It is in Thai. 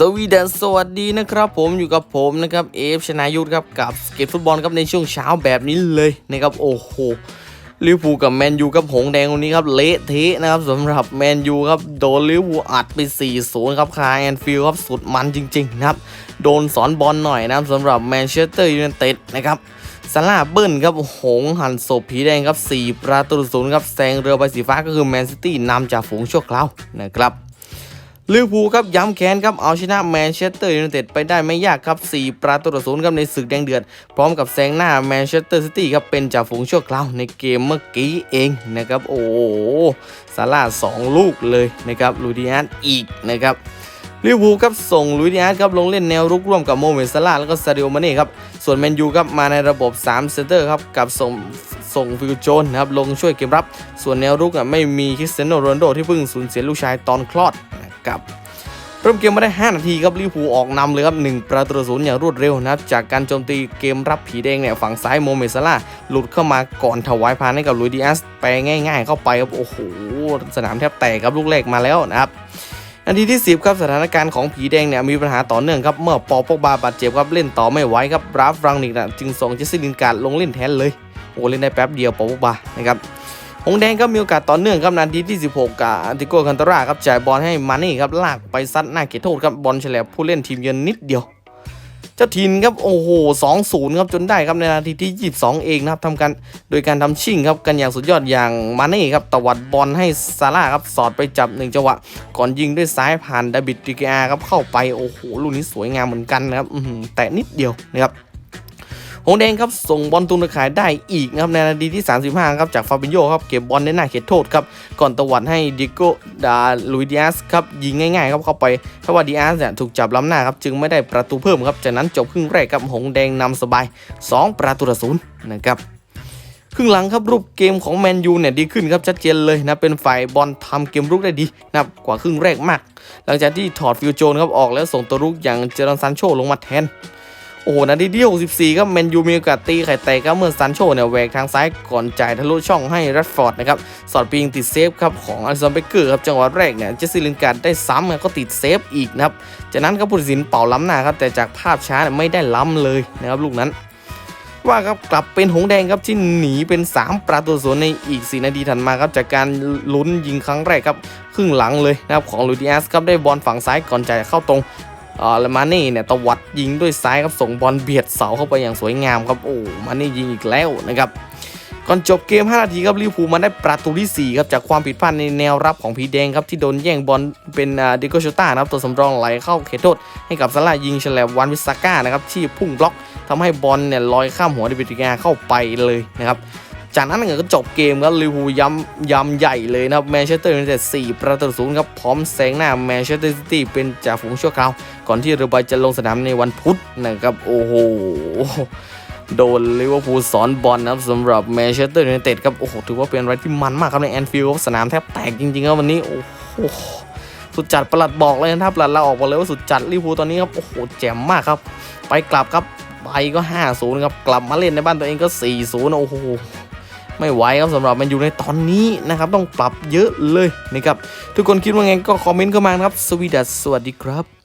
สวีเดนสวัสดีนะครับผมอยู่กับผมนะครับเอฟชนายุทธครับกับสเก็ตฟุตบอลครับในช่วงเช้าแบบนี้เลยนะครับโอ้โหลิเวอร์พูลกับแมนยูครับหงแดงวันนี้ครับเละเทะนะครับสำหรับแมนยูครับโดนลิเวอร์พูลอัดไป4-0ครับคาแอนฟิลครับสุดมันจริงๆนะครับโดนสอนบอลหน่อยนะครับสำหรับแมนเชสเตอร์ยูไนเต็ดนะครับซาร่าเบิ้ลครับหงหันศพผีแดงครับ4ประตูศูนย์ครับแซงเรือใบสีฟ้าก็คือแมนซิตี้นำจากฝูงชั่วคราวนะครับ ลิเวอร์พูลครับย้ำแค้นครับเอาชนะแมนเชสเตอร์ยูไนเต็ดไปได้ไม่ยากครับ 4 ประตูต่อศูนย์ครับในศึกแดงเดือด พร้อมกับแซงหน้าแมนเชสเตอร์ซิตี้ครับเป็นจ่าฝูงชั่วคราวในเกมเมื่อกี้เองนะครับ โอ้โหซาร่าสองลูกเลยนะครับลูดิอัสอีกนะครับลิเวอร์พูลครับส่งลุยดิอัสครับลงเล่นแนวรุกร่วมกับโมเมนซาราแล้วก็ซาดิโอมาเน่ครับส่วนแมนยูครับมาในระบบ3เซนเตอร์ครับกับส่งส่งฟิลโจนนะครับลงช่วยเกมรับ ส่วนแนวรุกอะไม่มีคริสเตียโนโรนโดที่เพิ่งสูญเสียลูกชายตอนคลอด ครับเริ่มเกมมาได้ 5 นาทีครับลิเวอร์พูลออกนำเลยครับ1ประตูศูนย์อย่างรวดเร็วนะครับจากการโจมตีเกมรับผีแดงเนี่ยฝั่งซ้ายโมเมซาร่าหลุดเข้ามาก่อนถวายพานให้กับลุยดิอัสไปง่าย ๆ เข้าไปครับโอ้โหสนามแทบแตกครับลูกแรกมาแล้วนะครับนาทีที่ 10 ครับสถานการณ์ของผีแดงเนี่ยมีปัญหาต่อเนื่องครับเมื่อปอปกบาบาดเจ็บครับเล่นต่อไม่ไหวครับราฟรังนิกนะจึงส่งเจสซี่ลินการ์ดลงเล่นแทนเลยโอ้เล่นได้แป๊บเดียวปอปกบานะครับ หงแดงก็มีโอกาสต่อเนื่องครับนาทีที่ 16กับอันติโกคันตาราครับจ่ายบอลให้มานี่ครับลากไปซัดหน้าเขตโทษครับบอลเฉลบผู้เล่นทีมเยือนนิดเดียว เจ้าทินครับโอ้โห2-0ครับจนได้ครับในนาทีที่ 22 เองนะครับทำกันโดยการทำชิ่งครับกันอย่างสุดยอดอย่างมานี่ครับตวัดบอลให้ซาร่าครับสอดไปจับหนึ่งจังหวะ ก่อนยิงด้วยซ้ายผ่านดาบิดดิกาครับเข้าไปโอ้โหลูกนี้สวยงามเหมือนกันนะครับแตะนิดเดียวนะครับ หงแดงครับส่งบอลตุนขายได้อีกนะครับในนาทีที่ 35 ครับจากฟาบินโยครับเก็บบอลในหน้าเขตโทษครับก่อนตะวัดให้ดิโกดาลุยดิอาสครับยิงง่ายๆครับเข้าไปถ้าะว่าดิอาสเนี่ยถูกจับล้ำหน้าครับจึงไม่ได้ประตูเพิ่มครับจากนั้นจบครึ่งแรกครับหงแดงนำสบาย 2 ประตูต่อศูนย์นะครับครึ่งหลังครับรูปเกมของแมนยูเนี่ยดีขึ้นครับชัดเจนเลยนะเป็นฝ่ายบอลทำเกมรุกได้ดีนะกว่าครึ่งแรกมาก หลังจากที่ถอดฟิวโจนครับออกแล้วส่งตัวรุกอย่างเจอร์นซันโชลงมาแทน โอ้โหนาทีที่ 64ครับแมนยูมีโอกาสตีไข่แตกครับเมื่อซันโชเนี่ยแหวกทางซ้ายก่อนจ่ายทะลุช่องให้รัดฟอร์ดนะครับสอดปีงติดเซฟครับของอลิสันเบเกอร์ครับจังหวะแรกเนี่ยเจสซี่ลินการ์ดได้ซ้ำก็ติดเซฟอีกนะครับจากนั้นครับผู้ตัดสินเป่าล้ำหน้าครับแต่จากภาพช้าเนี่ยไม่ได้ล้ำเลยนะครับลูกนั้นว่าครับกลับเป็นหงแดงครับที่หนีเป็น 3 ประตูศูนย์ในอีก 4 นาทีถัดมาครับจากการลุ้นยิงครั้งแรกครับครึ่งหลังเลยนะครับของลูดิอัสครับได้บอลฝั่งซ้ายก่อนจ่ายเข้าตรง อ่อแล้วมาเน่เนี่ยตวัดยิงด้วยซ้ายครับส่งบอลเบียดเสาเข้าไปอย่างสวยงามครับโอ้มาเน่ยิงอีกแล้วนะครับก่อนจบเกม 5 นาทีครับลิเวอร์พูลมาได้ประตูทีสี่4 ครับ จากความผิดพลาดในแนวรับของพีแดงครับ ที่โดนแย่งบอลเป็นดิโกโชต้านะครับ ตัวสำรองไหลเข้าเขตโทษ ให้กับซาร่ายิงฉลบวันวิสาก้านะครับ ที่พุ่งบล็อกทำให้บอลเนี่ยลอยข้ามหัวดิบิติกาเข้าไปเลยนะครับ จากนั้นก็จบเกมครับลิเวอร์พูลย้ำย้ำใหญ่เลยนะครับแมนเชสเตอร์ยูไนเต็ด4ประตูศูนย์ครับพร้อมแซงหน้าแมนเชสเตอร์ซิตี้เป็นจ่าฝูงชั่วคราว ก่อนที่เรือใบจะลงสนามในวันพุธนะครับโอ้โหโดนลิเวอร์พูลสอนบอลนะครับสำหรับแมนเชสเตอร์ยูไนเต็ดครับโอ้โหถือว่าเป็นอะไรที่มันมากครับในแอนฟิลด์สนามแทบแตกจริงๆครับวันนี้โอ้โหสุดจัดประหลัดบอกเลยนะครับประหลัดเราออกมาเลยว่าสุดจัดลิเวอร์พูลตอนนี้ครับโอ้โหแจ่มมากครับ ไปกลับครับไปก็ 5-0 ครับ กลับมาเล่นในบ้านตัวเองก็ 4-0 โอ้โห ไม่ไหวครับสำหรับแมนยูในตอนนี้นะครับต้องปรับเยอะเลยนะครับทุกคนคิดว่าไงก็คอมเมนต์เข้ามาครับสวีดัสสวัสดีครับ